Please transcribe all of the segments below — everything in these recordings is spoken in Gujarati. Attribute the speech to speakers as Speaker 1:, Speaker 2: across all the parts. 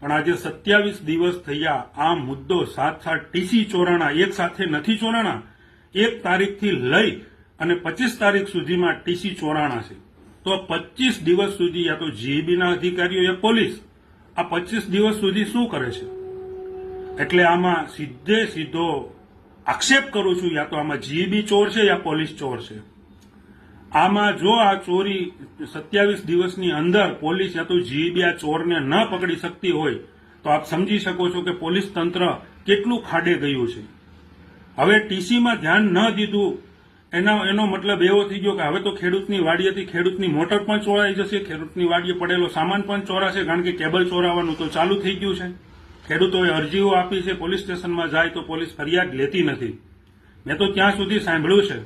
Speaker 1: પણ આજે સત્યાવીસ દિવસ થયા, આ મુદ્દો સાત સાત ટીસી ચોરાણા, એક સાથે નથી ચોરાણા. એક તારીખથી લઈ અને પચીસ તારીખ સુધીમાં ટીસી ચોરાણા છે. તો પચીસ દિવસ સુધી યા તો જીઈબીના અધિકારીઓ યા પોલીસ, આ પચીસ દિવસ સુધી શું કરે છે? એટલે આમાં સીધે સીધો આક્ષેપ કરું છું, યા તો આમાં જીઈબી ચોર છે, યા પોલીસ ચોર છે. આમાં જો આ ચોરી સત્યાવીસ દિવસની અંદર પોલીસ યા તો જીબી આ ચોરને ન પકડી શકતી હોય, તો આપ સમજી શકો છો કે પોલીસ તંત્ર કેટલું ખાડે ગયું છે. હવે ટીસીમાં ધ્યાન ન દીધું, એનો એનો મતલબ એવો થઈ ગયો કે હવે તો ખેડૂતની વાડીએથી ખેડૂતની મોટર પણ ચોરાઈ જશે, ખેડૂતની વાડીએ પડેલો સામાન પણ ચોરાશે, કારણ કે કેબલ ચોરાવાનું તો ચાલુ થઈ ગયું છે. ખેડૂતોએ અરજીઓ આપી છે, પોલીસ સ્ટેશનમાં જાય તો પોલીસ ફરિયાદ લેતી નથી. મેં તો ત્યાં સુધી સાંભળ્યું છે.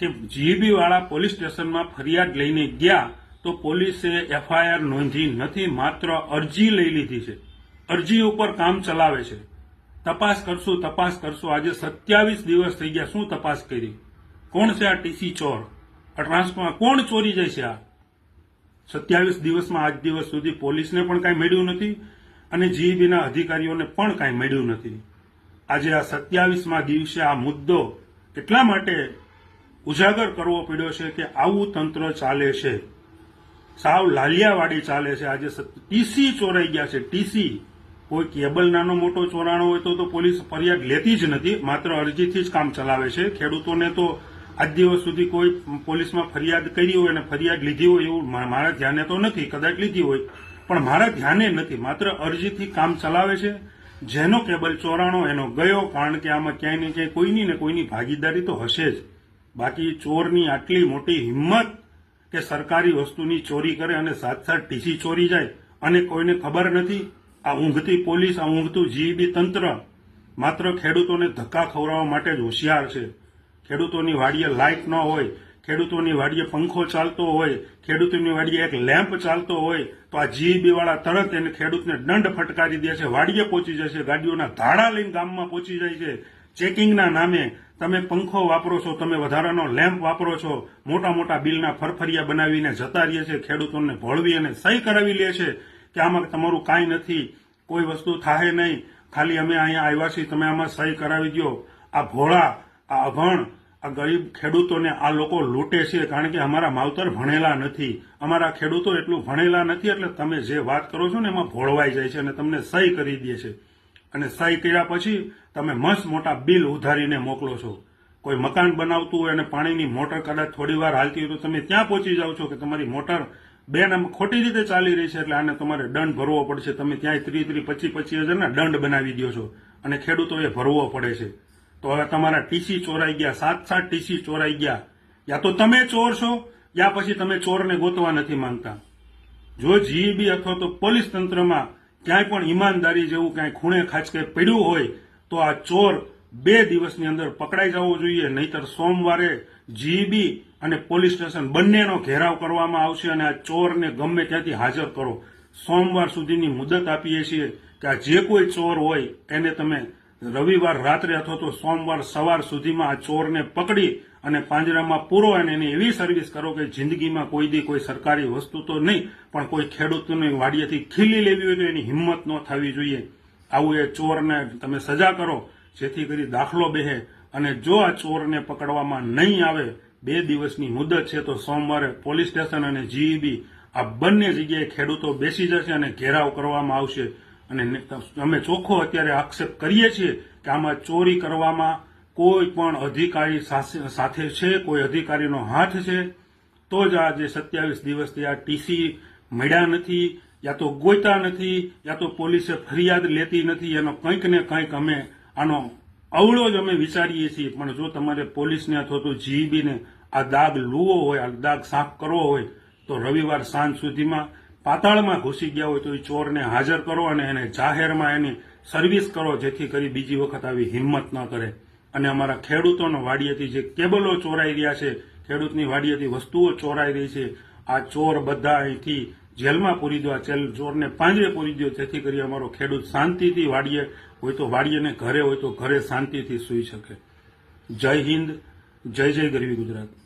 Speaker 1: કે જીબી વાળા પોલીસ સ્ટેશનમાં ફરિયાદ લઈને ગયા તો પોલીસે એફઆઈઆર નોંધી નથી, માત્ર અરજી લઈ લીધી છે. અરજી ઉપર કામ ચલાવે છે. તપાસ કરશું તપાસ કરશું. આજે સત્યાવીસ દિવસ થઈ ગયા. શું તપાસ કરી? કોણ છે આ ટીસી ચોર? આ ટ્રાન્સફર કોણ ચોરી જાય છે આ? સત્યાવીસ દિવસમાં આજ દિવસ સુધી પોલીસને પણ કાંઈ મળ્યું નથી અને જીઈબીના અધિકારીઓને પણ કાંઈ મળ્યું નથી. આજે આ સત્યાવીસમાં દિવસે આ મુદ્દો એટલા માટે ઉજાગર કરવો પડ્યો છે કે આવું તંત્ર ચાલે છે. સાવ લાલિયાવાડી ચાલે છે. આજે ટીસી ચોરાઈ ગયા છે. ટીસી, કોઈ કેબલ નાનો મોટો ચોરાણો હોય તો તો પોલીસ ફરિયાદ લેતી જ નથી. માત્ર અરજીથી જ કામ ચલાવે છે. ખેડૂતોને તો આજ દિવસ સુધી કોઈ પોલીસમાં ફરિયાદ કરી હોય અને ફરિયાદ લીધી હોય એવું મારા ધ્યાને તો નથી. કદાચ લીધી હોય. પણ મારા ધ્યાને નથી. માત્ર અરજીથી કામ ચલાવે છે. જેનો કેબલ ચોરાણો એનો ગયો, કારણ કે આમાં ક્યાંય ને ક્યાંય કોઈની ને કોઈની ભાગીદારી તો હશે જ. બાકી ચોરની આટલી મોટી હિંમત કે સરકારી વસ્તુની ચોરી કરે અને સાત સાત ટીસી ચોરી જાય, અને કોઈને ખબર નથી, આ ઊંઘતી પોલીસ, આ ઊંઘતું જીઈબી તંત્ર માત્ર ખેડૂતોને ધક્કા ખવડાવવા માટે જ હોશિયાર છે. ખેડૂતોની વાડીએ લાઇટ ન હોય, ખેડૂતોની વાડીએ પંખો ચાલતો હોય, ખેડૂતોની વાડીએ એક લેમ્પ ચાલતો હોય, તો આ જીઈબી તરત એને ખેડૂતને દંડ ફટકારી દે છે, વાડીએ પહોંચી જશે ગાડીઓના ધાડા લઈને ગામમાં પહોંચી જાય છે. ચેકિંગના નામે તમે પંખો વાપરો છો, તમે વધારાનો લેમ્પ વાપરો છો મોટા મોટા બિલના ફરફરિયા બનાવીને જતા રહીએ છે ખેડૂતોને ભોળવી અને સહી કરાવી લે છે કે આમાં તમારું કાંઈ નથી, કોઈ વસ્તુ થાય નહીં, ખાલી અમે અહીંયા આવ્યા છીએ, તમે આમાં સહી કરાવી દો આ ભોળા, આ અભણ, આ ગરીબ ખેડૂતોને આ લોકો લૂંટે છે કારણ કે અમારા માવતર ભણેલા નથી. અમારા ખેડૂતો એટલું ભણેલા નથી એટલે તમે જે વાત કરો છો ને એમાં ભોળવાઈ જાય છે અને તમને સહી કરી દે છે. અને સહી કર્યા પછી તમે મસ્ત મોટા બિલ ઉધારીને મોકલો છો. કોઈ મકાન બનાવતું હોય અને પાણીની મોટર કદાચ થોડી વાર હાલતી હોય તો તમે ત્યાં પહોંચી જાઓ છો કે તમારી મોટર બેન આમ ખોટી રીતે ચાલી રહી છે એટલે આને તમારે દંડ ભરવો પડશે. તમે ત્યાં ત્રી ત્રી પચી પચીસ હજારના દંડ બનાવી દો છો અને ખેડૂતોએ ભરવો પડે છે. તો હવે તમારા ટીસી ચોરાઈ ગયા, સાત સાત ટીસી ચોરાઈ ગયા. યા તો તમે ચોર છો, યા પછી તમે ચોરને ગોતવા નથી માંગતા. જો જીઈબી અથવા તો પોલીસ તંત્રમાં ક્યાંય પણ ઈમાનદારી જેવું ક્યાંય ખૂણે ખાંચકે પડ્યું હોય, તો આ ચોર બે દિવસની અંદર પકડાઈ જવો જોઈએ. નહીતર સોમવારે જીઈબી અને પોલીસ સ્ટેશન બંનેનો ઘેરાવ કરવામાં આવશે અને આ ચોરને ગમે ત્યાંથી હાજર કરો. સોમવાર સુધીની મુદત આપીએ છીએ કે આ જે કોઈ ચોર હોય, એને તમે રવિવાર રાત્રે અથવા તો સોમવાર સવાર સુધીમાં આ ચોરને પકડી અને પાંજરામાં પૂરો અને એની એવી સર્વિસ કરો કે જિંદગીમાં કોઈ દી કોઈ સરકારી વસ્તુ તો નહીં, પણ કોઈ ખેડૂતોને વાડીએથી ખીલી લેવી હોય તો એની હિંમત ન થવી જોઈએ. આવું એ ચોરને તમે સજા કરો, જેથી કરી દાખલો બેહે. અને જો આ ચોરને પકડવામાં નહીં આવે, બે દિવસની મુદત છે તો સોમવારે પોલીસ સ્ટેશન અને જીઈબી આ બંને જગ્યાએ ખેડૂતો બેસી જશે અને ઘેરાવ કરવામાં આવશે. અને અમે ચોખ્ખો અત્યારે આક્ષેપ કરીએ છીએ કે આમાં ચોરી કરવામાં કોઈ પણ અધિકારી સાથે છે, કોઈ અધિકારીનો હાથ છે, તો જ આ જે સત્યાવીસ દિવસથી આ ટીસી મળ્યા નથી, યા તો ગોતા નથી, યા તો પોલીસે ફરિયાદ લેતી નથી, એનો કંઈક ને કંઈક અમે આનો અવળો જ અમે વિચારીએ છીએ. પણ જો તમારે પોલીસને અથવા તો જીઈબીને આ દાગ લુવો હોય, આ દાગ સાફ કરવો હોય, તો રવિવાર સાંજ સુધીમાં પાતાળમાં ઘૂસી ગયા હોય તો એ ચોરને હાજર કરો અને એને જાહેરમાં એની સર્વિસ કરો, જેથી કરી બીજી વખત આવી હિંમત ન કરે. અને અમારા ખેડૂતોનો વાડીએથી જે કેબલો ચોરાઈ રહ્યા છે, ખેડૂતની વાડીએથી વસ્તુઓ ચોરાઈ રહી છે, આ ચોર બધા અહીંથી જેલમાં પૂરી દો, આ ચેલ ચોરને પાંજરે પૂરી દો, જેથી કરી અમારો ખેડૂત શાંતિથી વાડીએ, હોય તો વાડીએ ને ઘરે, હોય તો ઘરે શાંતિથી સૂઈ શકે. જય હિન્દ, જય જય ગરવી ગુજરાત.